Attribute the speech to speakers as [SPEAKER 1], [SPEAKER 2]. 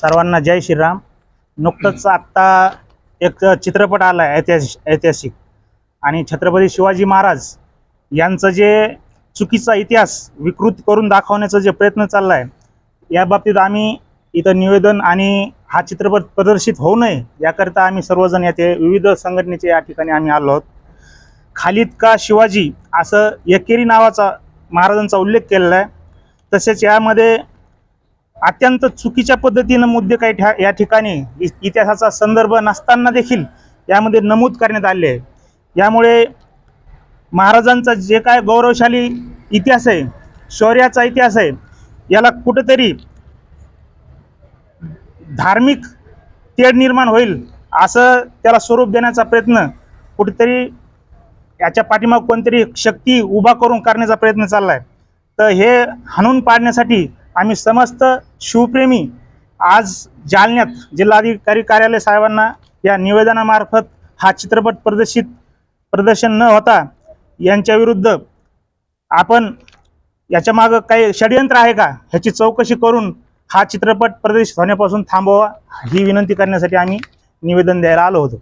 [SPEAKER 1] सर्वांना जय श्रीराम. नुकतंच आत्ता एक चित्रपट आला आहे ऐतिहासिक ऐतिहासिक. आणि छत्रपती शिवाजी महाराज यांचं जे चुकीचा इतिहास विकृत करून दाखवण्याचा जे प्रयत्न चालला आहे या बाबतीत आम्ही इथं निवेदन आणि हा चित्रपट प्रदर्शित होऊ नये याकरिता आम्ही सर्वजण येथे विविध संघटनेचे या ठिकाणी आम्ही आलो आहोत. खालिद का शिवाजी असं एकेरी नावाचा महाराजांचा उल्लेख केलेला आहे. तसेच यामध्ये अत्यंत चुकीच्या पद्धतीनं मुद्दे काही ठ्या या ठिकाणी इतिहासाचा संदर्भ नसताना देखील यामध्ये नमूद करण्यात आले आहे. यामुळे महाराजांचा जे काय गौरवशाली इतिहास आहे शौर्याचा इतिहास आहे याला कुठंतरी धार्मिक तेढ निर्माण होईल असं त्याला स्वरूप देण्याचा प्रयत्न कुठेतरी याच्या पाठीमाग कोणतरी शक्ती उभा करून करण्याचा प्रयत्न चालला आहे तर हे हाणून पाडण्यासाठी आम्ही समस्त शिवप्रेमी आज जालन्यात जिल्हाधिकारी कार्यालय साहेबांना या निवेदनामार्फत हा चित्रपट प्रदर्शित प्रदर्शन न होता यांच्या विरुद्ध आपण याच्या मागं काही षडयंत्र आहे का ह्याची चौकशी करून हा चित्रपट प्रदर्शित होण्यापासून थांबवा ही विनंती करण्यासाठी आम्ही निवेदन द्यायला आलो होतो.